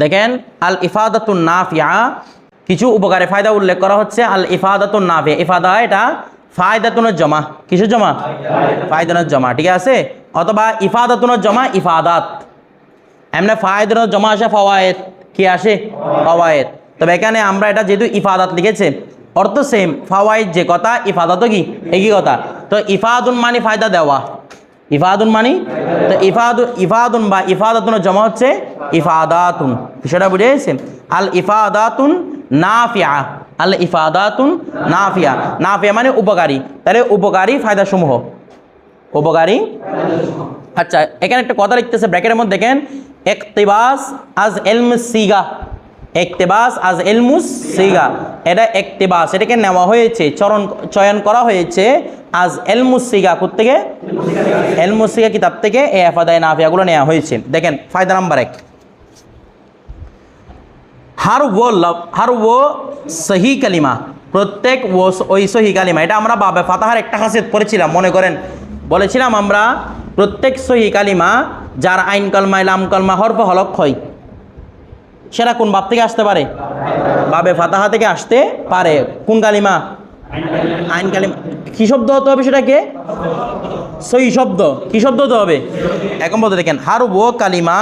দেখেন আল ইফাদাতুন নাফিয়া, কিছু উপকারে ফায়দা উল্লেখ করা হচ্ছে আল ইফাদাতুন নাফিয়া। ইফাদা এটা ফায়দাতুনের জমা। কিছু জমা? ফায়দানের জমা, ঠিক আছে? অথবা ইফাদাতুনের জমা, ইফাদাত। এমনি ফায়দানের জমা আসে ফওয়ায়েদ। কি আসে? ফওয়ায়েদ। তবে এখানে আমরা এটা যেহেতু ইফাদাত লিখেছে, অর্থ সেম ফাওয়াইদ যে কথা, ইফাদাতও কি? একই কথা। তো ইফাদুন মানে ফায়দা দেওয়া। ইফাদুন মানি? তো ইফাদু, ইফাদুন বা ইফাদাতুন জমা হচ্ছে ইফাদাতুন। বিষয়টা বুঝে গেছে আল ইফাদাতুন নাফিয়া। আল ইফাদাতুন নাফিয়া। নাফিয়া মানে উপকারী। তাহলে উপকারী ফায়দা সমূহ উপকারী আচ্ছা এখানে একটা কথা লিখতেছে, ব্র্যাকেটের মধ্যে দেখেন, একতেবাস আজ এলম সিগা। একতেবাস আজ এলমুস সিগা। এটা একতেবাস, এটাকে নেওয়া হয়েছে, চরণ, চয়ন করা হয়েছে আজ এলমুস সিগা থেকে এলমুস সিগা কিতাব থেকে, এ এফাদায় নাফিয়াগুলো নেওয়া হয়েছে। দেখেন, ফায়দা নাম্বার এক। হার ও লব, হার ও সহি কালিমা, প্রত্যেক ও ওই সহি কালিমা। এটা আমরা বাবে ফাতাহার একটা খাসিয়ত পড়েছিলাম, মনে করেন। বলেছিলাম আমরা, প্রত্যেক সহি কালিমা, যার আইন কলমা লাম কলমা হরফ হলক হয়। সেটা কোন বাপ থেকে আসতে পারে? বাবে ফাতাহা থেকে আসতে পারে। কোন কালিমা? আইন কালিমা। কী শব্দ হতে হবে সেটাকে? সহি শব্দ। কী শব্দ হতে হবে? এখন বলতে দেখেন হার ও কালিমা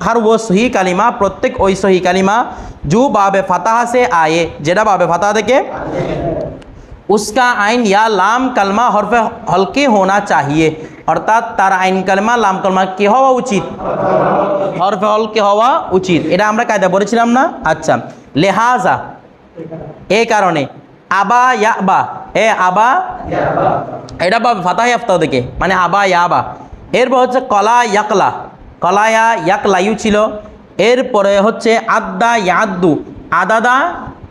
হার ও সহি কালিমা, প্রত্যেক ওই সহি কালিমা জু বাবে ফাতাহা সে আয়ে, যেটা বাবে ফাতাহা থেকে उसका आइन या लाम कलमा हरफ हल्के होना चाहिए অর্থাৎ তার আইন কালমা লাম কালমা কি হওয়া উচিত হরফে হলকে হওয়া উচিত এটা আমরা কায়দা বলেছিলাম না আচ্ছা লেহাজা এই কারণে আবা ইয়াবা এ আবা এটা বা ফাতাহ আফতাও থেকে মানে আবা ইয়াবা এরপর হচ্ছে কলা ইয়াকলা কলায়া ইয়াকলাইউ ছিল এরপরে হচ্ছে আদ্দা ইয়াদ্দু আদাদা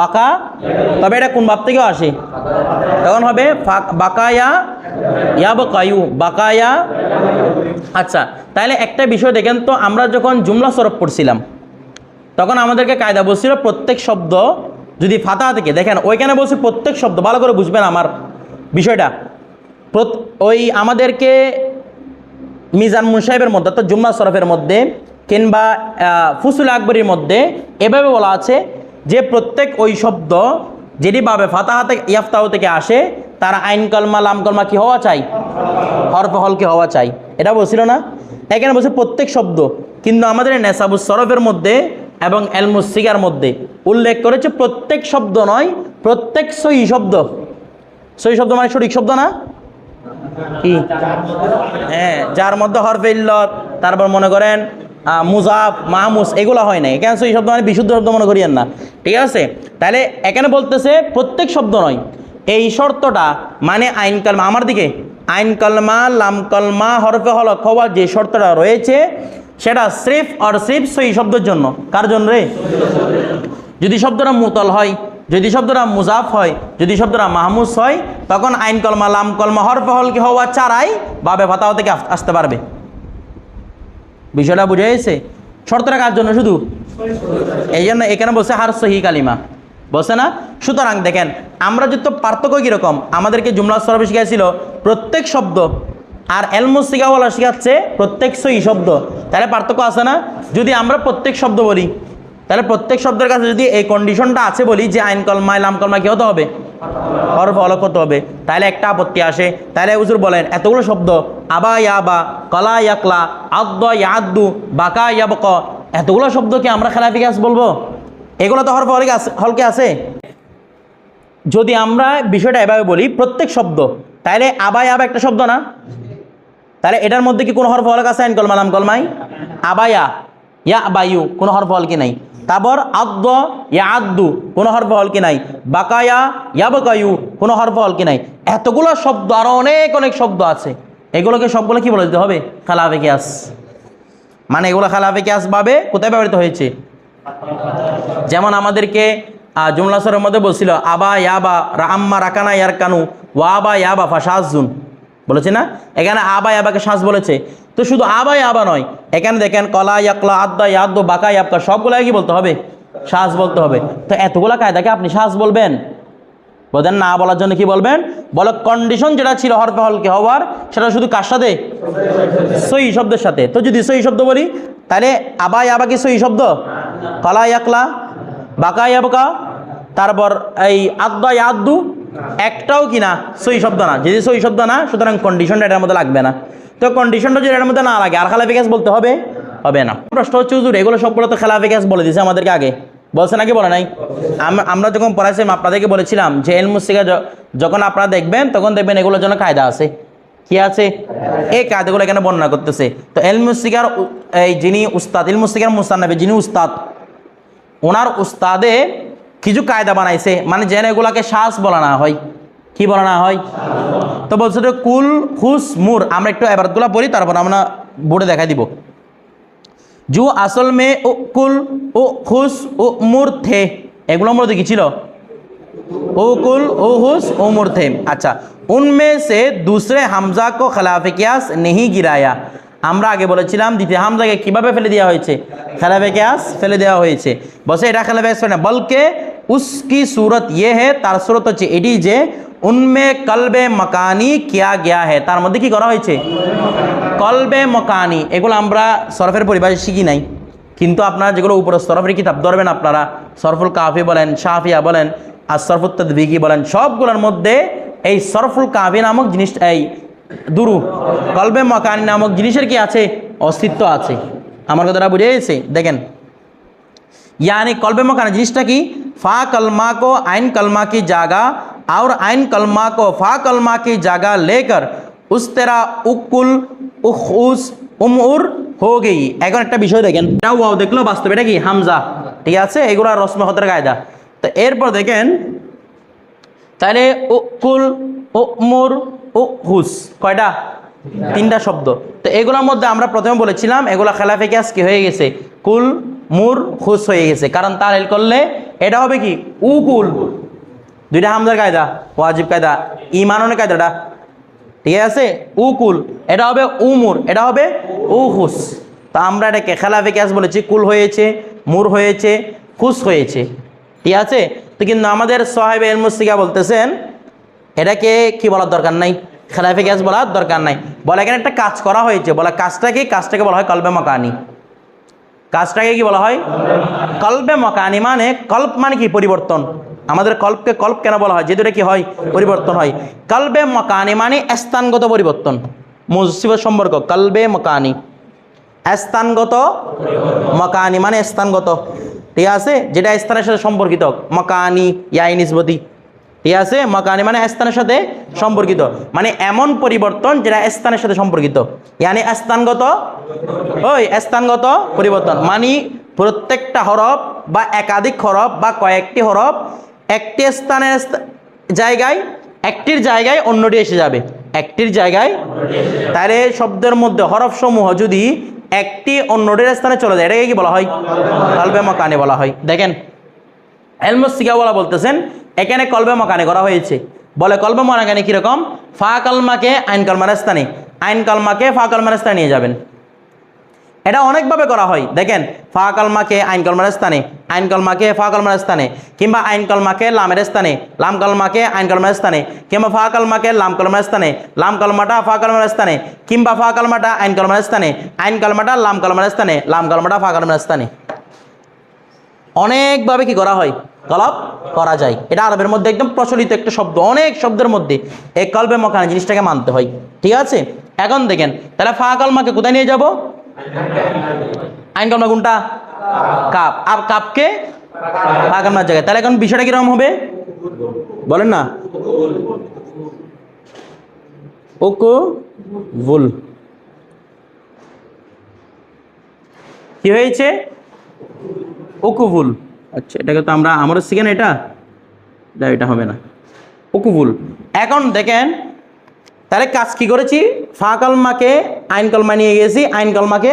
বাকা? তবে এটা কোন বাপ থেকেও আসে? তখন হবে বাকায়া, ইয়াবকায়ু, বাকায়া। আচ্ছা তাহলে একটা বিষয় দেখেন তো, আমরা যখন জুমলা সরফ পড়ছিলাম, তখন আমাদেরকে কায়দা বলছিল প্রত্যেক শব্দ যদি ফাতা থেকে, দেখেন, ওইখানে বলছি প্রত্যেক শব্দ, ভালো করে বুঝবেন আমার বিষয়টা। ওই আমাদেরকে মিজান মুসাহেবের মধ্যে, অর্থাৎ জুম্মা সরফের মধ্যে, কিংবা ফুসুল আকবরীর মধ্যে, এভাবে বলা আছে যে প্রত্যেক ওই শব্দ যেটি ভাবে ফাতাহা থেকে, ইয়াফতাহ থেকে আসে, তার আইন কলমা, লাম কলমা কি হওয়া চাই? হরফ হলকে হওয়া চাই? এটা বলছিল না? এখানে বলছে প্রত্যেক শব্দ। কিন্তু আমাদের নেশাবুস সরফের মধ্যে এবং এলমুসিগার মধ্যে উল্লেখ করেছে প্রত্যেক শব্দ নয়, প্রত্যেক সই শব্দ। সই শব্দ মানে সঠিক শব্দ না? কি? হ্যাঁ যার মধ্যে হরফে ইল্লত, তারপর মনে করেন মুজাফ, মাহমুস, এগুলো হয় না এখানে সেই শব্দ মানে বিশুদ্ধ শব্দ মনে করিয়েন না। ঠিক আছে? তাহলে এখানে বলতেছে, প্রত্যেক শব্দ নয়। এই শর্তটা মানে আইন কালমা। আমার দিকে? আইন কলমা, লাম কলমা, হরফে হলক হওয়ার যে শর্তটা রয়েছে, সেটা স্রেফ আর স্রেফ সই শব্দের জন্য। কার জন্য রে? যদি শব্দটা মুতল হয়, যদি শব্দটা মুজাফ হয়, যদি শব্দটা মাহমুস হয়, তখন আইন কলমা, লাম কলমা, হরফ হলকে হওয়া চারাই বাবে ভাতাও থেকে আসতে পারবে। বিষয়টা বুঝে গেছে? শর্তটা কার জন্য শুধু? এই জন্য এখানে বসে হার সহি কালিমা। বসে না? সুতরাং দেখেন, আমরা যত পার্থক্য কীরকম, আমাদেরকে জুমলা সরবে শিখাইছিল, প্রত্যেক শব্দ, আর এলমুস শিখাওয়ালা শিখাচ্ছে প্রত্যেক সহি শব্দ। তাহলে পার্থক্য আছে না? যদি আমরা প্রত্যেক শব্দ বলি, তাহলে প্রত্যেক শব্দের কাছে যদি এই কন্ডিশনটা আছে বলি যে আইন কলমায়, লাম কলমা কি হতে হবে? হরফ অলক হতে হবে। তাহলে একটা আপত্তি আসে। তাহলে হুজুর বলেন, এতগুলো শব্দ আবা ইয়াবা কলা ইয়াকলা আদ্দ ইয়াদ্দু বাকা ইয়াবক এতগুলো শব্দকে আমরা খেলাফি গাছ বলব? এগুলো তো হরফ হলকে আছে হলকে আছে। যদি আমরা বিষয়টা এভাবে বলি, প্রত্যেক শব্দ তাহলে আবা একটা শব্দ না? তাহলে এটার মধ্যে কি কোনো হরফ হলক আছে, আইন কলমা লাম কলমাই? আবায়া ইয়া বায়ু কোনো হরফ হলকি নাই? তারপর আদ্দ ইয়া আদ্দু কোনো হরফ হলকি নাই? বাকায়া, ইয়াবকায়ু, কোনো হরফ হলকি নাই? এতগুলো শব্দ আরও অনেক অনেক শব্দ আছে। এগুলোকে সবগুলো কি বলে দিতে হবে? খালাফে কিয়াস। মানে এগুলো খালাফে কিয়াস ভাবে কোথায় ব্যবহৃত হয়েছে? যেমন আমাদেরকে আহ, জুমলা সরের মধ্যে বলছিল আবা ইয়াবা আম্মা রাকানা ইয়ার কানু ওয়াবা ইয়াবা ফাশাজুন বলেছে না? এখানে আবাই আবাকে শ্বাস বলেছে। তো শুধু আবা নয় এখানে দেখেন কলা ইয়াকলা আদ্দা ইয়াদ্দ বাকা ইয়াবকা সবগুলাই কি বলতে হবে? শ্বাস বলতে হবে। তো এতগুলা কায়দাকে আপনি শ্বাস বলবেন? বলতেন না বলার জন্য কি বলবেন? বলো কন্ডিশন যেটা ছিল হরফে হলকে হওয়ার, সেটা শুধু কার সাথে? সই শব্দের সাথে। তো যদি সই শব্দ বলি, তাহলে আবাই আবা কি সই শব্দ? কলা ইয়াকলা, বাকা ইয়াবকা, তারপর এই আদ্দা ইয়াদ্দু, একটাও কি না? সই শব্দ না। যদি সই শব্দ না, সুতরাং কন্ডিশনটা এটার মধ্যে লাগবে না। তো কন্ডিশনটা যদি এটার মধ্যে না লাগে, আর খালাফি গ্যাস বলতে হবে? হবে না। প্রশ্ন হচ্ছে এগুলো সবগুলো তো খেলাফি গ্যাস বলে দিয়েছে আমাদেরকে আগে। বলছে নাকি বলে নাই? আমরা যখন পড়াইছিলাম আপনাদেরকে বলেছিলাম যে এল এলমুসিকা যখন আপনারা দেখবেন, তখন দেখবেন এগুলোর জন্য কায়দা আছে। কি আছে? এই কায়দাগুলো এখানে বর্ণনা করতেছে। তো এল এলমুসিকার এই যিনি উস্তাদ ইলমুসিকার মুস্তানবী যিনি উস্তাদ, ওনার উস্তাদে কিছু কায়দা বানাইছে। মানে যেন এগুলাকে শ্বাস বলা না হয়। কি বলা না হয়? তো বলছে কুল খুস মুর, আমরা একটু এবারগুলো পড়ি, তারপর আমরা বোর্ডে দেখা দিব। जो असल में उ, कुल उ, खुश उ, मुर थे এগুলোর মধ্যে কি ছিল ও কুল ও হুস ও মুর थे अच्छा उनमें से दूसरे हमजा को खिलाफ कियास नहीं गिराया আমরা আগে বলেছিলাম দ্বিতীয় হামজাকে কিভাবে ফেলে দেওয়া হয়েছে খেলাফে কিয়াস ফেলে দেওয়া হয়েছে বসে এটা খেলাফে কিয়াস না বলকে উসকি সুরত ইয়ে হে তার সুরত হচ্ছে এটি যে উনমে কলবে মকানি কিয়া গিয়া হে তার মধ্যে কি করা হয়েছে কলবে মকানি এগুলো আমরা সরফের পরিভাষা শিখি নাই কিন্তু আপনারা যেগুলো উপরে সরফের কিতাব ধরবেন আপনারা সরফুল কাফি বলেন শাফিয়া বলেন আর সরফুল তদবিকি বলেন সবগুলোর মধ্যে এই সরফুল কাফি নামক জিনিস এই দুরু কলবে মকানি নামক জিনিসের কি আছে অস্তিত্ব আছে আমার কথাটা বুঝে গেছে দেখেন यानी कल्बे मकान जिनिसटा की फा कलमा को आइन कलमा की जगह और आइन कलमा को फा कलमा की जगह लेकर उस तरह उकुल उखुस উমউর হো গেই এখন একটা বিষয় দেখেন এটাও ওয়াও দেখলো বাস্তব এটা কি হামজা ঠিক আছে এগুলো রসম হতের কায়দা তো এরপর দেখেন তাহলে ও কুল ও মুর ও হুস কয়টা তিনটা শব্দ তো এগুলোর মধ্যে আমরা প্রথমে বলেছিলাম এগুলো খেলাফে গ্যাস কি হয়ে গেছে কুল মুর হুস হয়ে গেছে কারণ তাল করলে এটা হবে কি? উকুল। দুইটা হামজার কায়দা, ওয়াজিব কায়দা ইমানের কায়দাটা। ঠিক আছে? উকুল। এটা হবে উমুর, এটা হবে উহুস তো আমরা এটাকে খেলাফে গ্যাস বলেছি, কুল হয়েছে, মুর হয়েছে, খুস হয়েছে। ঠিক আছে? তো কিন্তু আমাদের সাহেব এলমুসিকা বলতেছেন, এটাকে কি বলার দরকার নাই? খেলাফে গ্যাস বলার দরকার নাই। বলে এখানে একটা কাজ করা হয়েছে, বলে কাজটা কি? কাজটাকে বলা হয় কলবে মকানি। কাজটাকে কি বলা হয়? কল্পে মকানি মানে কল্প মানে কি? পরিবর্তন। আমাদের কল্পকে কল্প কেন বলা হয়? যেহেতু এটা কি হয়? পরিবর্তন হয়। কলবে মকানি মানে স্থানগত পরিবর্তন। মুসিবত সম্পর্ক। কলবে মকানি। স্থানগত মকানি মানে স্থানগত। ঠিক আছে? যেটা স্থানের সাথে সম্পর্কিত। মকানি, ইয়াই নিসবতি ঠিক আছে মকানি মানে স্থানের সাথে সম্পর্কিত। মানে এমন পরিবর্তন যেটা স্থানের সাথে সম্পর্কিত। ইয়ানি স্থানগত? ওই স্থানগত পরিবর্তন। মানে প্রত্যেকটা হরফ বা একাধিক হরফ বা কয়েকটি হরফ একটি স্থানের জায়গায়, একটির জায়গায় অন্যটি এসে যাবে। একটির জায়গায় তাহলে শব্দের মধ্যে হরফ সমূহ যদি একটি অন্যটির স্থানে চলে যায়, এটাকে কি বলা হয়? কালবে মকানে বলা হয়। দেখেন এলমস সিগাওয়ালা বলতেছেন এখানে কলবে মকানে করা হয়েছে। বলে কলবে মকানে কীরকম ফা কালমাকে আইন কালমার স্থানে আইন কালমাকে ফা কালমার স্থানে নিয়ে যাবেন। এটা অনেকভাবে করা হয়। দেখেন, ফা কালমাকে আইন কলমার স্থানে আইন কলমাকে ফা কলমার স্থানে কিংবা আইন কলমাকে লামের স্থানে, লাম কলমাকে আইন কলমার স্থানে কিংবা ফা কলমাকে লাম কলমার স্থানে লাম কলমাটা ফা কলমার স্থানে কিংবা ফা কলমাটা আইন কলমার স্থানে আইন কলমাটা লাম কলমার স্থানে লাম কলমাটা ফা কলমার স্থানে অনেকভাবে কি করা হয়? কলব করা যায়। এটা আরবের মধ্যে একদম প্রচলিত একটা শব্দ। অনেক শব্দের মধ্যে এই কলবে মকানে জিনিসটাকে মানতে হয়। ঠিক আছে? এখন দেখেন, তাহলে ফা কলমাকে কোথায় নিয়ে যাব? আইন কলমা কোনটা? কাপ। আর কাপকে ফা কলমার জায়গায়। তাহলে এখন বিষয়টা কীরকম হবে? বলেন না। ওকো ভুল কি হয়েছে? ওকুবুল আচ্ছা এটাকে তো আমরা আমারও শিখেন এটা? এটা এটা হবে না। ওকুবুল এখন দেখেন, তাহলে কাজ কি করেছি? ফা কলমাকে আইন কলমা নিয়ে গেছি আইন কলমাকে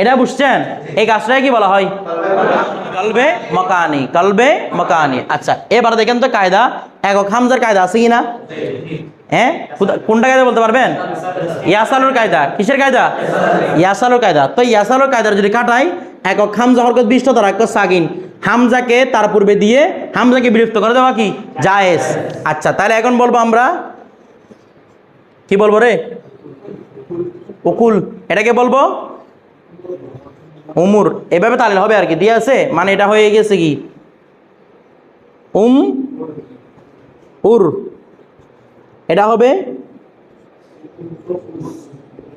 এটা বুঝছেন? এই কাজটাকে কি বলা হয়? কলবে মকানি কলবে মকানি। আচ্ছা এবার দেখেন তো কায়দা। একক হামজার কায়দা আছে কি না? হ্যাঁ? কোনটা কায়দা বলতে পারবেন? ইয়াসালুর কায়দা। কিসের কায়দা? ইয়াসালুর কায়দা। তো ইয়াসালুর কায়দার যদি কাটাই একক হামজা হরকত বিষ্ট তার এক সাগিন। হামজাকে তার পূর্বে দিয়ে হামজাকে বিলুপ্ত করে দেওয়া কি? জায়েজ। আচ্ছা তাহলে এখন বলব আমরা, কি বলব রে? উকুল। এটাকে বলব উমুর। এভাবে তাহলে হবে আর কি, দিয়ে আছে? মানে এটা হয়ে গেছে কি? উম, উর। এটা হবে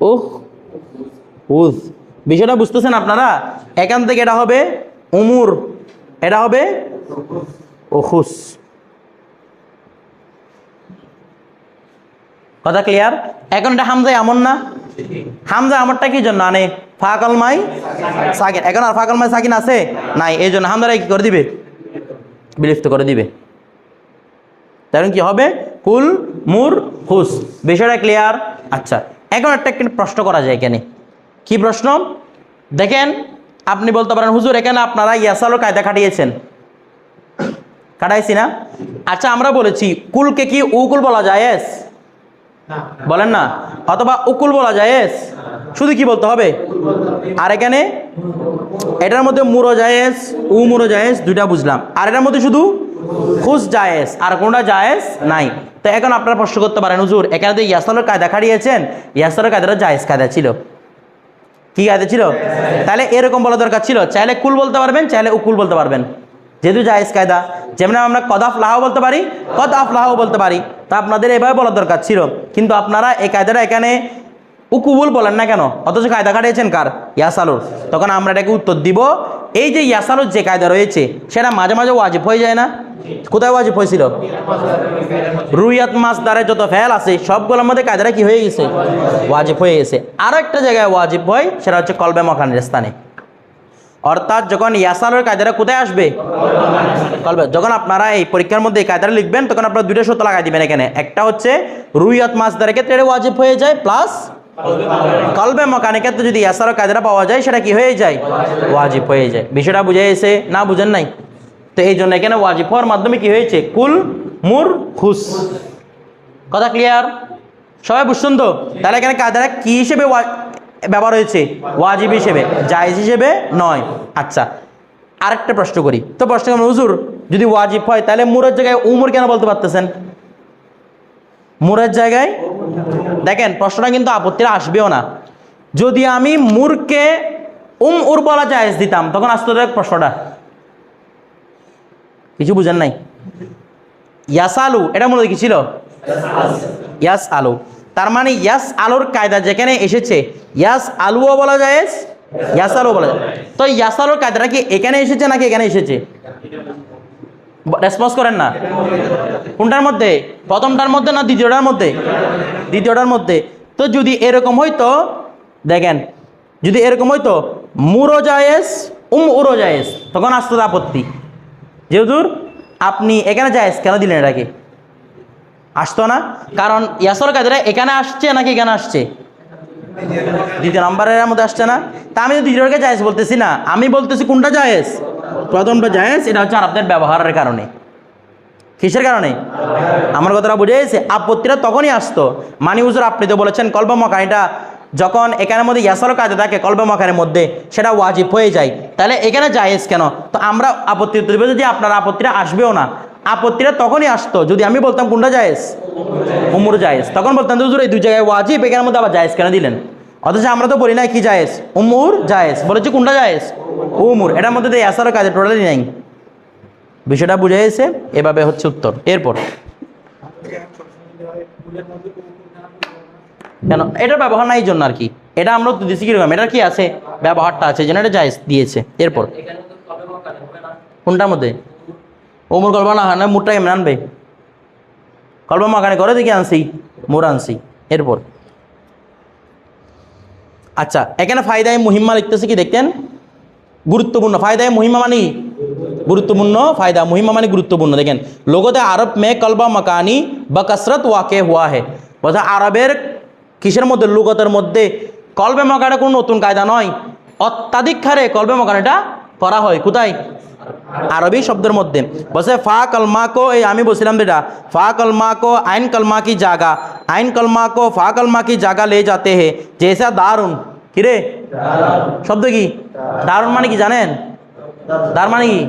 ওহ উজ। বিষয়টা বুঝতেছেন আপনারা? এখান থেকে এটা হবে উমুর। এটা হবে ওহুস কথা ক্লিয়ার এখন এটা হামজা এমন না? হামজা আমারটা কি জন্য? আনে ফাকল মাই সাকিন। এখন আর ফাকল মাই সাকিন আছে? নাই, এই জন্য হামদারা কি করে দিবে? বিলুপ্ত করে দিবে। তখন কি হবে? কুল মুর হুস বিষয়টা ক্লিয়ার আচ্ছা এখন একটা একটা প্রশ্ন করা যায় এখানে। কি প্রশ্ন? দেখেন, আপনি বলতে পারেন, হুজুর, এখানে আপনারা ইয়াসালো কায়দা খাটিয়েছেন। কাটাইছি না? আচ্ছা আমরা বলেছি, কুলকে কি উকুল বলা যায়? এস বলেন না? অথবা, উকুল বলা যায়? এস শুধু কি বলতে হবে? আর এখানে, এটার মধ্যে মুরো জায়েজ উ মুরো জায়েজ দুইটা বুঝলাম। আর এটার মধ্যে শুধু খুশ জায়েজ আর কোনটা জায়েজ নাই। তো এখন আপনারা প্রশ্ন করতে পারেন, হুজুর, এখানে তো ইয়াসালের কায়দা খাড়িয়েছেন ইয়াসালের কায়দাটা জায়েজ কায়দা ছিল? কি কায়দা ছিল? তাহলে এরকম বলা দরকার ছিল। চাইলে কুল বলতে পারবেন, চাইলে উকুল বলতে পারবেন। যেহেতু জায়েজ কায়দা, যেমন আমরা কদাফ লাহাও বলতে পারি, কদ আফ লাহাও বলতে পারি। তা আপনাদের এভাবে বলা দরকার ছিল। কিন্তু আপনারা এই কায়দাটা এখানে উকুবুল বলেন না কেন? অথচ কায়দা খাটিয়েছেন কার? ইয়াসালুর। তখন আমরা এটাকে উত্তর দিব। এই যে ইয়াসালুর যে কায়দা রয়েছে, সেটা মাঝে মাঝে ওয়াজিব হয়ে যায় না? কোথায় ওয়াজিব হয়েছিল? রুইয়াত মাছ দ্বারা যত ফেল আছে, সবগুলোর মধ্যে কায়দাটা কি হয়ে গেছে? ওয়াজিব হয়ে গেছে। আরও একটা জায়গায় ওয়াজিব হয়, সেটা হচ্ছে কলবে মখানের স্থানে। অর্থাৎ যখন ইয়াসালের কায়দাটা কোথায় আসবে? কলবে। যখন আপনারা এই পরীক্ষার মধ্যে এই কায়দাটা লিখবেন, তখন আপনারা দুইটা সূত্র লাগাই দিবেন এখানে। একটা হচ্ছে রুইয়াত মাছ দ্বারা ক্ষেত্রে ওয়াজিব হয়ে যায়, প্লাস কলবে মকানের ক্ষেত্রে যদি ইয়াসারের কায়দাটা পাওয়া যায়, সেটা কি হয়ে যায়? ওয়াজিব হয়ে যায়। বিষয়টা বুঝে এসে না বুঝেন নাই? তো এই জন্য এখানে ওয়াজিব হওয়ার মাধ্যমে কি হয়েছে? কুল মুর খুস। কথা ক্লিয়ার সবাই বুঝছেন তো? তাহলে এখানে কায়দাটা কি হিসেবে ব্যবহার হয়েছে? ওয়াজিব হিসেবে, জায়েজ হিসেবে নয়। আচ্ছা আরেকটা প্রশ্ন করি। তো প্রশ্ন করি হুজুর, যদি ওয়াজিব হয়, তাহলে মুরের জায়গায় উমর কেন বলতে পারতেছেন? মুরের জায়গায়? দেখেন, প্রশ্নটা কিন্তু আপত্তিটা আসবেও না। যদি আমি মুরকে উম উর বলা জায়েজ দিতাম, তখন আসতো প্রশ্নটা। কিছু বুঝেন নাই? ইয়াস আলু এটা মূলত কি ছিল? ইয়াস আলু তার মানে ইয়াস আলুর কায়দা যেখানে এসেছে ইয়াস আলুও বলা যায় ইয়াস আলু বলা যায়। তো ইয়াস আলুর কায়দাটা কি এখানে এসেছে নাকি এখানে এসেছে? রেসপন্স করেন না। কোনটার মধ্যে? প্রথমটার মধ্যে না দ্বিতীয়টার মধ্যে? দ্বিতীয়টার মধ্যে। তো যদি এরকম হইতো, দেখেন, যদি এরকম হইতো মুরো জায়েজ উম উরো জায়েজ তখন আসতো আপত্তি যেহেতু আপনি এখানে জায়েজ কেন দিলেন এটাকে? আসতো না? কারণ ইয়াসর কাজরা এখানে আসছে নাকি এখানে আসছে? দ্বিতীয় নম্বরের মধ্যে আসছে না? তা আমি দ্বিতীয়টাকে জায়েজ বলতেছি না। আমি বলতেছি কোনটা জায়েজ প্রথমটা জায়েজ এটা হচ্ছে আরবদের ব্যবহারের কারণে। কিসের কারণে? আমার কথাটা বুঝে গেছে? আপত্তিটা তখনই আসতো। মানি হুজুর আপনি তো বলেছেন কল্প মকানিটা যখন এখানের মধ্যে ইয়াসারও কাজে থাকে কল্প মকানের মধ্যে, সেটা ওয়াজিব হয়ে যায়। তাহলে এখানে জায়েজ কেন? তো আমরা আপত্তি উত্তর দেবো যে আপনার আপত্তিটা আসবেও না। আপত্তিটা তখনই আসতো যদি আমি বলতাম, কোনটা জায়েজ? উমর জায়েজ। তখন বলতাম যে হুজুর, এই দুই জায়গায় ওয়াজিব, এখানের মধ্যে আবার জায়েজ কেন দিলেন? অথচ আমরা তো বলি না কি জায়েজ। উমুর জায়েজ। বলেছি, কোনটা জায়েজ? উমুর, এটার মধ্যে তো ইয়াসারও কাজে টোটালি নাই। বিষয়টা বুঝে গেছে? এভাবে হচ্ছে উত্তর। এরপর। কেন? এটা ব্যবহার নাই জন্য আর কি। এটা আমরা উত্তর দিচ্ছি কীরকম? এটার কি আছে? ব্যবহারটা আছে, যেন এটা দিয়েছে। এরপর? কোনটার মধ্যে? ওমর গল্প না হয় না মুরটা কেমন আনবে? কল্প মাখানে করে দেখি আনছি মোর আনছি। এরপর? আচ্ছা এখানে ফায়দায় মুহিম্মা লিখতেছে কি দেখতেন? গুরুত্বপূর্ণ। ফায়দায় মুহিম্মা মানে গুরুত্বপূর্ণ। ফায়দা মুহিম্মা মানে গুরুত্বপূর্ণ। দেখেন, লোগতে আরব মে কলবা মকানি বা কসরত ওয়াকে হুয়া হে। বলছে, আরবের কিসের মধ্যে? লুগতের মধ্যে। কলবে মকাটা কোনো নতুন কায়দা নয়। অত্যাধিক হারে কলবে মকানিটা করা হয়। কোথায়? আরবি শব্দের মধ্যে। বসে ফা কলমা কো, এই আমি বলছিলাম যেটা, ফা কলমা কো, আইন কলমা কি জাগা? আইন কলমা কো, ফা কলমা কি জাগা লে যাতে হে? জেসা দারুণ। কিরে শব্দ কি? দারুণ মানে কি জানেন? দার মানে কি?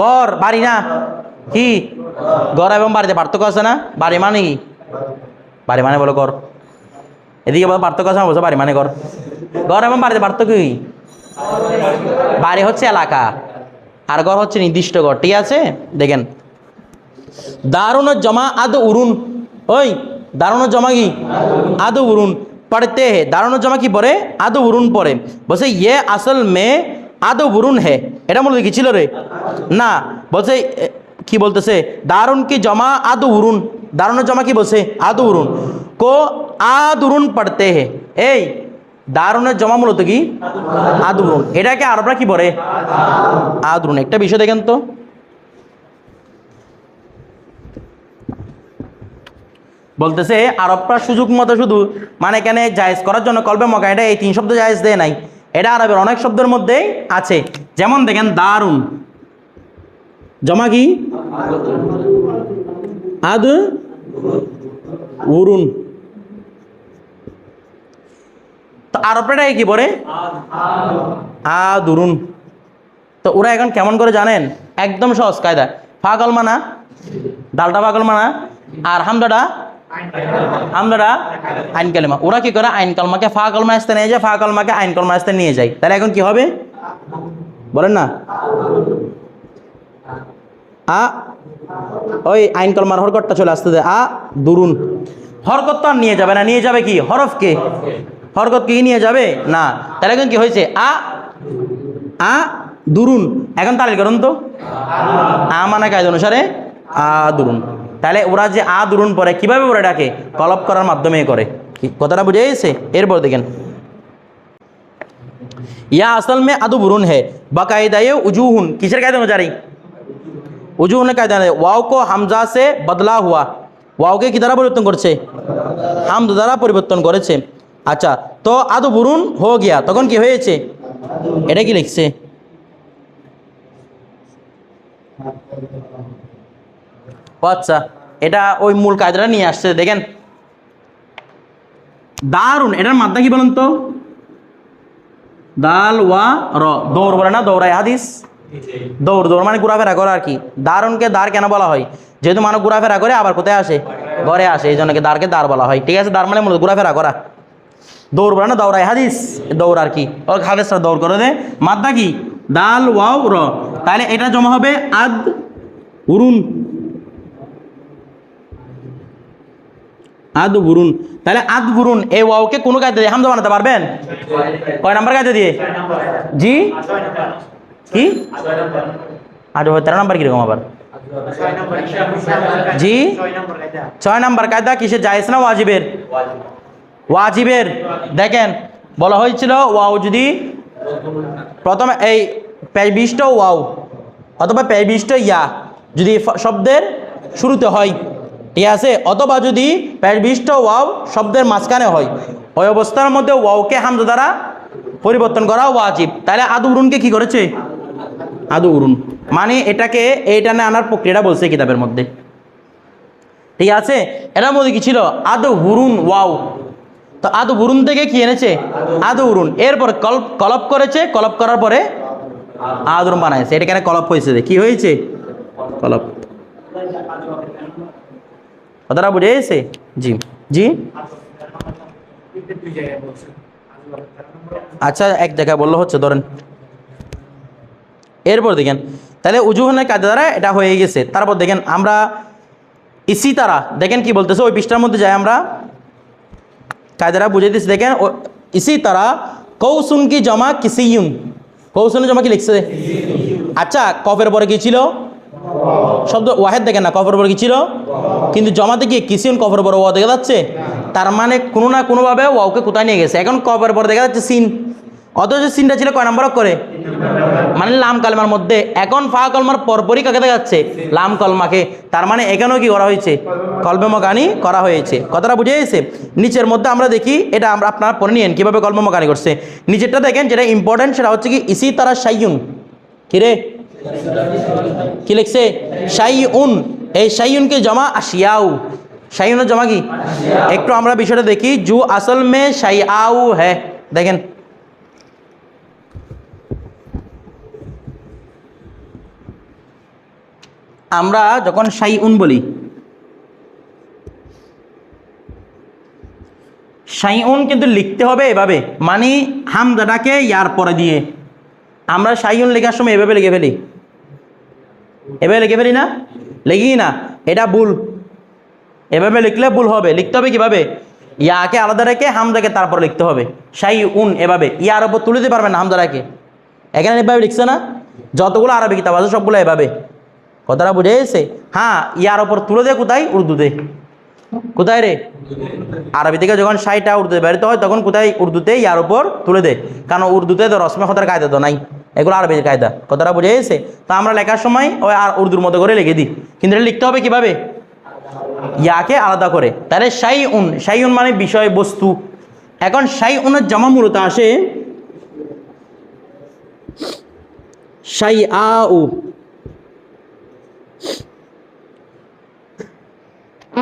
ঘর বাড়ি না? কি? ঘর এবং বাড়িতে পার্থক্য আছে না? বাড়ি মানে কি? বাড়ি মানে বলো ঘর এদিকে বলো, পার্থক্য আছে বলছো বাড়ি মানে ঘর। ঘর এবং বাড়িতে পার্থক্য কি? বাড়ি হচ্ছে এলাকা, আর ঘর হচ্ছে নির্দিষ্ট ঘর, ঠিক আছে? দেখেন। দারুণ জমা আদ উরুন। ওই দারুণ জমা কি? আদ উরুন। পড়তে হে দারুণ জমা কি পরে আদ উরুন পরে বলছে ইয়ে আসল মে আদ উরুন হে। এটা মূলত কি ছিল রে? না, বলছে কি বলতেছে? দারুণ কি জমা আদ উরুন। দারুণ জমা কি বলছে আদ উরুন কো আদ উরুন পড়তে হে এই দারুণের জমা মূলত কি আদুরুন এটাকে আরবরা কি বলে আদরুন একটা বিষয় দেখেন তো বলতেছে আরবরা সুযোগ মতো শুধু মানে এখানে জায়েজ করার জন্য কলবে মকা এটা এই তিন শব্দ জায়েজ দেয় নাই এটা আরবের অনেক শব্দের মধ্যেই আছে যেমন দেখেন দারুণ জমা কি আদ উরুন আরবরা কি বলে? আদুরুন তো ওরা এখন কেমন করে জানেন? একদম সহজ, কায়দা। ফা কলমা না ডালটা ফা মানা, আর হামদাটা? হামদাটা আইন কালিমা। ওরা কি করে? আইন কলমাকে ফা কলমা আসতে নিয়ে যায় ফা কলমাকে আইন কলমা আসতে নিয়ে যায়। তাহলে এখন কি হবে? বলেন না। আ ওই আইন কলমার হরকতটা চলে আসতে দেয় আ, দুরুন। হরকত তো আর নিয়ে যাবে না। নিয়ে যাবে কি? হরফকে। হরকত কি নিয়ে যাবে? না। তাহলে এখন কি হয়েছে? আ আ, দুরুন। এখন তালিল করুন তো। আ মানে কাজ অনুসারে আ, দুরুন। তাহলে ওরা যে আ, দুরুন পরে, কীভাবে ওরা ডাকে কলপ করার মাধ্যমে করে? কথাটা বুঝে গেছে? এরপর দেখেন। ইয়া আসল মে আদু বুরুন হে। বাকায়দায় উজুহুন। কিসের কায়দা অনুযায়ী? উজুহুন কায়দা নেই ওয়াও কো হামজা সে বদলা হুয়া ওয়াওকে কি দ্বারা পরিবর্তন করছে হামদ দ্বারা পরিবর্তন করেছে আচ্ছা তো আদু বুরুন হো গিয়া তখন কি হয়েছে এটা কি লিখছে আচ্ছা এটা ওই মূল কায়দাটা নিয়ে আসছে দেখেন দারুণ এটার মাদ্দা কি বলুন তো দাল ওয়া র দৌড় বলে না দৌড়ায় হাদিস দৌড় দৌড় মানে ঘোরাফেরা করা আর কি? দারুণকে দাঁড় কেন বলা হয়? যেহেতু মানুষ ঘোরাফেরা করে, আবার কোথায় আসে? ঘরে আসে, এই জন্যকে দাঁড়কে দাঁড় বলা হয়। ঠিক আছে দাঁড় মানে মূলত ঘোরাফেরা করা। দৌড় বলে না, দৌড়ায়। হাদিস, দৌড় আর কি? ও হাদিসটা দৌড় করে দে। মাদ্দা কি? দাল, ওয়াও, র। তাহলে এটা জমা হবে আদ, উরুন। আদ বুরুন তাহলে আদ বুরুন এই ওয়াওকে কোনো কাজে দিয়ে হামদা বানাতে পারবেন? কয় নাম্বার কাজে দিয়ে? জি? কি? আর তেরো নাম্বার কীরকম আবার? জি? ছয় নাম্বার কায়দা কিসে জায়েজ না ওয়াজিবের? ওয়াজিবের। দেখেন, বলা হয়েছিল ওয়াও যদি প্রথমে এই পেবিষ্ট ওয়াও অথবা পেবিষ্ট ইয়া যদি শব্দের শুরুতে হয়, ঠিক আছে? অথবা যদি পেবিষ্ট ওয়াও শব্দের মাঝখানে হয়, ওই অবস্থার মধ্যে ওয়াওকে হামজা দ্বারা পরিবর্তন করা ওয়াজিব। তাহলে আদু উরুনকে কি করেছে? আদু উরুন। মানে এটাকে এইটানে আনার প্রক্রিয়াটা বলছে কিতাবের মধ্যে। ঠিক আছে? এটার মধ্যে কি ছিল? আদু হুরুন, ওয়াও। তো আদু হুরুন থেকে কি এনেছে? আদু উরুন। এরপর কলপ কলপ করেছে। কলপ করার পরে আদুরুন বানাইছে। এটা কেন কলপ হয়েছে কি হয়েছে? কলপ। কথাটা বুঝে গেছে? জি। জি? আচ্ছা এক জায়গায় বলল হচ্ছে, ধরেন। এরপর দেখেন, তাহলে উজুহনের কাজে দ্বারা এটা হয়ে গেছে। তারপর দেখেন, আমরা ইসি তারা, দেখেন কি বলতেছে, ওই পৃষ্ঠার মধ্যে যাই আমরা। কায়দারা বুঝে দিচ্ছি দেখেন ইসি তারা কৌসুন কি জমা কিসিউন কৌসুনের জমা কি লিখছে? আচ্ছা কফের পরে কি ছিল? শব্দ ওয়াহেদ দেখেন না, কফের পরে কি ছিল? কিন্তু জমাতে গিয়ে কিসিউন কফের পরে ওয়া দেখা যাচ্ছে। তার মানে কোনো না কোনোভাবে ওয়াওকে কোথায় নিয়ে গেছে? এখন কফের পরে দেখা যাচ্ছে সিন অথচ সিনটা ছিল কয় নাম্বার করে মানে লাম কালমার মধ্যে। এখন ফা কলমার পরপরই কাকে দেখা যাচ্ছে লাম কলমাকে। তার মানে এখানেও কি করা হয়েছে? কলবে করা হয়েছে। কথাটা বুঝে গেছে? নিচের মধ্যে আমরা দেখি, এটা আমরা আপনারা পড়ে নিয়েন, কীভাবে কলবে করছে। নিচেরটা দেখেন, যেটা ইম্পর্টেন্ট সেটা হচ্ছে কি, ইসি তারা সাইয়ুন। কিরে কি লিখছে? শাই উন এই শাইউনকে জমা আশিয়াউ। সাইউনের জমা কি? একটু আমরা বিষয়টা দেখি, জু আসল মে শাই আউ হ্যাঁ দেখেন আমরা যখন সাই উন বলি সাই উন কিন্তু লিখতে হবে এভাবে মানে হামজাটাকে ইয়ার পরে দিয়ে। আমরা সাই উন লেখার সময় এভাবে লিখে ফেলি। এভাবে লিখে ফেলি না? লিখি না, এটা ভুল। এভাবে লিখলে ভুল হবে, লিখতে হবে কীভাবে? ইয়াকে আলাদা রেখে হামজাকে তারপর লিখতে হবে। সাই উন এভাবে, ইয়ার ওপর তুলে দিতে পারবেন না হামজাটাকে। এখানে এভাবে লিখছে না? যতগুলো আরবি কিতাব আছে, সবগুলো এভাবে। কথাটা বুঝে এসে হ্যাঁ ইয়ার ওপর তুলে দে কোথায়? উর্দুতে কোথায় রে? আরবি থেকে যখন সাইটা উর্দুতে বেরোতে হয়, তখন কোথায়? উর্দুতে ইয়ার ওপর তুলে দেয় কারণ উর্দুতে তো রসমে কথার কায়দা তো নাই। এগুলো আরবির কায়দা। কথাটা বুঝে এসে তো আমরা লেখার সময় ওই আর উর্দুর মতো করে লিখে দিই। কিন্তু এটা লিখতে হবে কীভাবে? ইয়াকে আলাদা করে। তাহলে শাই উন শাই উন মানে বিষয় বস্তু এখন শাই উনের জমা মূলত আসে শাই আ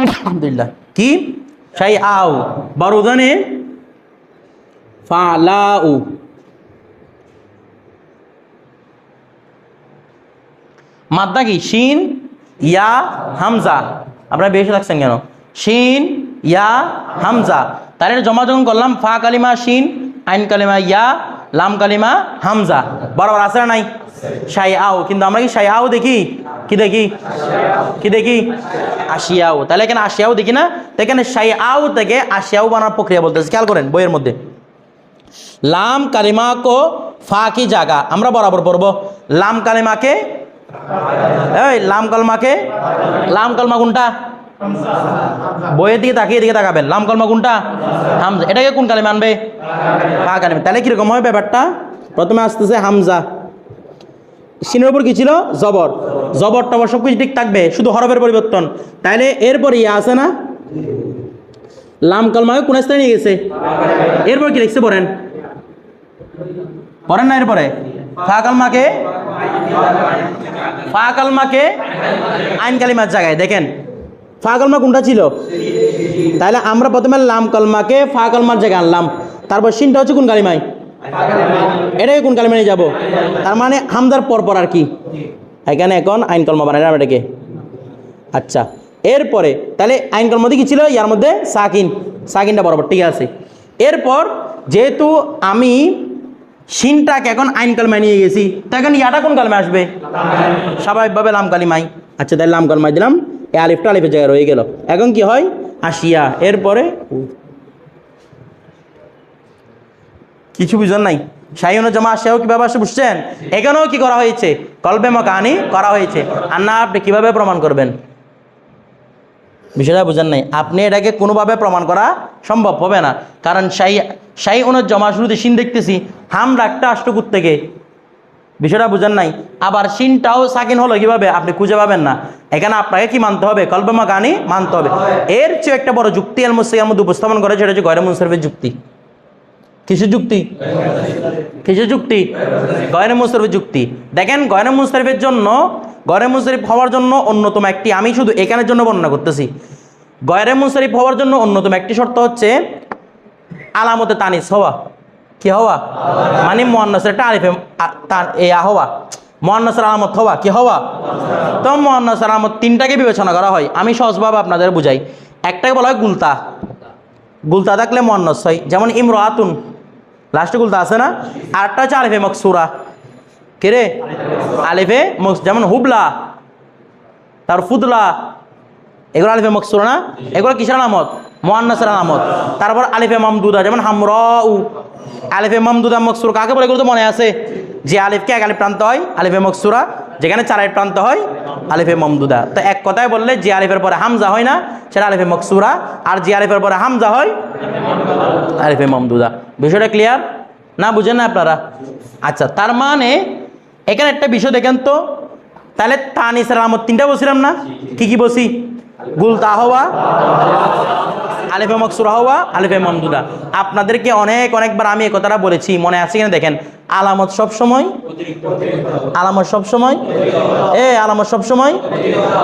আলহামদুলিল্লাহ। কি? শাই আউ বারুদানে? ফালাউ। মাদ্দা কি? শিন, ইয়া, হামজা। আপনারা বেশি লাগছেন কেন? শিন, ইয়া, হামজা। তাহলে জমা যখন করলাম ফা কালিমা, শিন, আইন কালিমা, ইয়া, লাম কালিমা, হামজা। বরাবর আছে নাই? শাই আও কিন্তু আমরা কি শাই আও দেখি? কি দেখি? কি দেখি? আশিয়াও। তাহলে এখানে আশিয়াও দেখি না? তো এখানে শাই আও থেকে আশিয়াও বানার প্রক্রিয়া বলতেছে। খেয়াল করেন, বইয়ের মধ্যে। লাম কালিমা কো ফা কি জায়গা আমরা বরাবর পড়ব। লাম কালিমাকে? এই, লাম কালমাকে? লাম কালমা কোনটা? বইয়ের দিকে তাকিয়ে দিকে তাকাবেন। লাম কালমা কোনটা? হামজা। এটাকে কোন কালিমা আনবে? ফা কালিমা। তাহলে কীরকম হয় ব্যাপারটা? প্রথমে আসতেছে হামজা। সিনের উপর কি ছিল? জবর। জবর টবর সব কিছু ঠিক থাকবে, শুধু হরফের পরিবর্তন। তাইলে এরপর ইয়া আছে না? লাম কালমাকে কোন স্থানে নিয়ে গেছে? এরপর কি লিখছে পড়েন? পড়েন না এরপরে? ফা কালমাকে ফা কালমাকে আইন কালিমার জায়গায়, দেখেন। ফা কালমা কোনটা ছিল? তাহলে আমরা প্রথমে লাম কালমাকে ফা কালমার জায়গায় আনলাম। তারপর সিনটা হচ্ছে কোন কালিমায়? এটাকে কোন কালিমা নিয়ে যাব? তার মানে হামদার পর পর আর কি? এখানে এখন আইন কলমা বানাই এটাকে। আচ্ছা এরপরে, তাহলে আইন কলম কি ছিল, ইয়ার মধ্যে সাকিন, সাকিনটা বরাবর, ঠিক আছে। এরপর, যেহেতু আমি শিনটাকে এখন আইন কালমায় নিয়ে গেছি, তো এখন ইয়াটা কোন কালমে আসবে? স্বাভাবিকভাবে লাম কালিমাই। আচ্ছা তাহলে লাম কালমায় দিলাম। এ আলিফটা আলিফের জায়গায় রয়ে গেল। এখন কি হয়? আসিয়া। এরপরে কিছু বুঝেন নাই? সাইনের জমা আসেও কীভাবে আসে বুঝছেন? এখানেও কি করা হয়েছে? কলবে মকানি করা হয়েছে। আর না, আপনি কীভাবে প্রমাণ করবেন? বিষয়টা বুঝেন নাই। আপনি এটাকে কোনোভাবে প্রমাণ করা সম্ভব হবে না। কারণ সাই সাই ওনার জমা শুরুতে সিন দেখতেছি, হাম ডাকটা আষ্টকুর থেকে বিষয়টা বুঝেন নাই। আবার সিনটাও সাকিন হলো কীভাবে? আপনি খুঁজে পাবেন না। এখানে আপনাকে কি মানতে হবে? কল্পমা গানি মানতে হবে। এর চেয়ে একটা বড় যুক্তি আল মুসিয়ার মধ্যে উপস্থাপন করে সেটা হচ্ছে গয়রে মুনসরফের যুক্তি। কিসের যুক্তি? কিসের যুক্তি? গয়রে মুসরফের যুক্তি। দেখেন গয়রে মুসরফের জন্য গয়রে মুসরিফ হওয়ার জন্য অন্যতম একটি, আমি শুধু এখানের জন্য বর্ণনা করতেছি। গয়রে মুসরিফ হওয়ার জন্য অন্যতম একটি শর্ত হচ্ছে আলামতে তানিস হওয়া। কি হওয়া? মানে মোহান্নসের একটা আরিফে আ- তা- এ হওয়া। মোহান্নসের আলামত হওয়া, কি হওয়া? তো মোহান্নসের আলামত তিনটাকে বিবেচনা করা হয়। আমি সহজভাবে আপনাদের বুঝাই। একটাকে বলা হয় গুলতা। গুলতা থাকলে মোহান্নস হয়। যেমন ইমরাতুন লাস্টে গুলতা আছে না? আরেকটা হচ্ছে আলিফে মকসুরা। কে রে? আলিফে যেমন হুবলা, তার ফুদলা। এগুলো আলিফে মকসুরা না? এগুলো কিসের আলামত? মোহান্নাসের আলামত। তারপর আলিফে মামদুদা, যেমন হামর উ আলিফে মামদুদা মকসুর কাকে বলে এগুলো তো মনে আছে? যে আলিফকে এক আলিফ প্রান্ত হয়, আলিফে মকসুরা, যেখানে চার আলিফ প্রান্ত হয়, আলিফে মামদুদা। তো এক কথায় বললে যে আলিফের পরে হামজা হয় না, সেটা আলিফে মকসুরা। আর যে আলিফের পরে হামজা হয় আরিফে মামদুদা। বিষয়টা ক্লিয়ার না, বুঝেন না আপনারা? আচ্ছা তার মানে এখানে একটা বিষয় দেখেন তো। তাহলে তানিসের আলামত তিনটা বলছিলাম না? কি কি বসি গুলতা হওয়া, আলিফে মকসুরা হওয়া, আলিফে মামদুদা। আপনাদেরকে অনেক অনেকবার আমি এই কথাটা বলেছি, মনে আছে কিনা দেখেন? আলামত সব সময় আলামত সব সময় এ আলামত সব সময়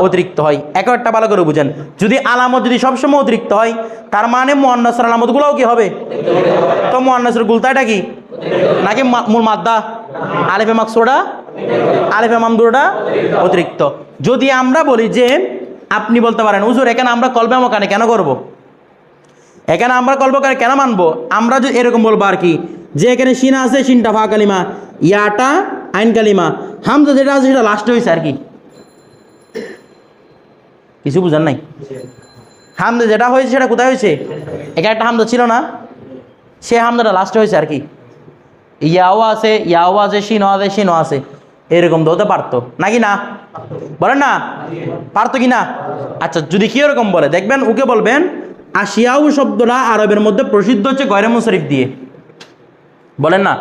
অতিরিক্ত হয়। এক একটা ভালো করে বুঝেন। যদি আলামত যদি সব সময় অতিরিক্ত হয়, তার মানে মোয়ান্নাসের আলামতগুলোও কি হবে? তো মোয়ান্নাসের গুলতাটা কি? নাকি মূল মাদ্দা? আলিফে মাকসুরা আলিফে মামদুরটা অতিরিক্ত। যদি আমরা বলি যে আপনি বলতে পারেন, হুজুর, এখানে আমরা কলবে মকানে কেন করব। এখানে আমরা কল্পকারে কেন মানবো? আমরা যদি এরকম বলব আর কি, যে এখানে সিনা আছে, সিনটা ফা কালিমা, ইয়াটা আইন কালিমা, হামজা যেটা আছে সেটা লাস্টে হয়েছে আর কি। কিছু বুঝার নাই? হামদা যেটা হয়েছে সেটা কোথায় হয়েছে এখানে একটা হামদা ছিল না, সে হামদাটা লাস্টে হয়েছে আর কি। ইয়াও আছে ইয়াও আছে সিনো আছে সিনো আছে। এরকম তো হতে পারতো। নাকি না? বলেন না? পারতো কি না? আচ্ছা যদি কি এরকম বলে, দেখবেন ওকে বলবেন আশিয়াউ শব্দটা আরবের মধ্যে প্রসিদ্ধ হচ্ছে গয়রে মুশরিফ দিয়ে। বলেন না?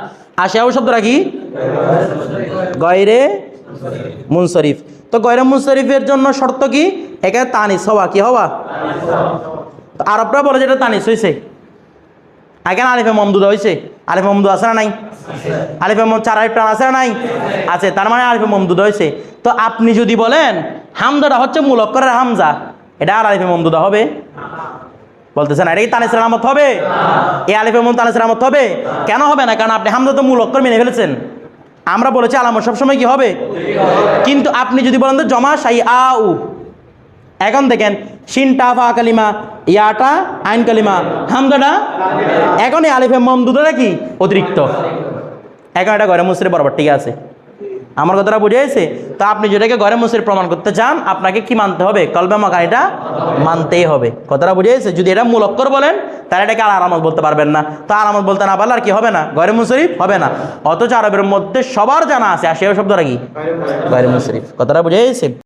আশিয়াউ শব্দটা কি? গয়রে মুনসরিফ তো গয়রে মুনসরিফের জন্য শর্ত কি? এখানে তানিস হওয়া। কি হওয়া? আরবরা বলে যেটা তানিস হয়েছে এখানে আলিফে মমদুদা হয়েছে আলিফে মমদুদ আছে না নাই? আলিফে চার আলিফ টান আছে না নাই? আছে, তার মানে আলিফে মমদুদা হয়েছে। তো আপনি যদি বলেন হামদাটা হচ্ছে মূলক্করের হামজা, এটা আর আলিফে মমদুদা হবে? বলতেছেন, এটা কি তানিসের আলামত হবে? এ আলিফে মম তানিসের আলামত হবে? কেন হবে না? কারণ আপনি হামদা তো মূল অক্ষর মেনে ফেলেছেন। আমরা বলেছি আলামত সবসময় কি হবে? কিন্তু আপনি যদি বলেন তো জমা সাই আ উ এখন দেখেন শিনটা ফা কালিমা ইয়াটা আইন কালিমা হামদাটা এখন এই আলিফে মমদুদাটা কি? অতিরিক্ত। এখন এটা ঘরে মুসরে বরাবর ঠিক আছে। আমার কথাটা বুঝে গেছে? তো আপনি যেটাকে ঘরে মুসরে প্রমাণ করতে চান, আপনাকে কি মানতে হবে? কলবে মাকানিটা মানতেই হবে। কথাটা বুঝে গেছে? যদি এটা মূল অক্ষর বলেন, তাহলে এটাকে আর আরামত বলতে পারবেন না। তো আরামত বলতে না পারলে আর কি হবে না? ঘরে মুসরিফ হবে না। অথচ আরবের মধ্যে সবার জানা আছে। আর সেও শব্দটা কি? ঘরে মুসরিফ কথাটা বুঝে গেছে?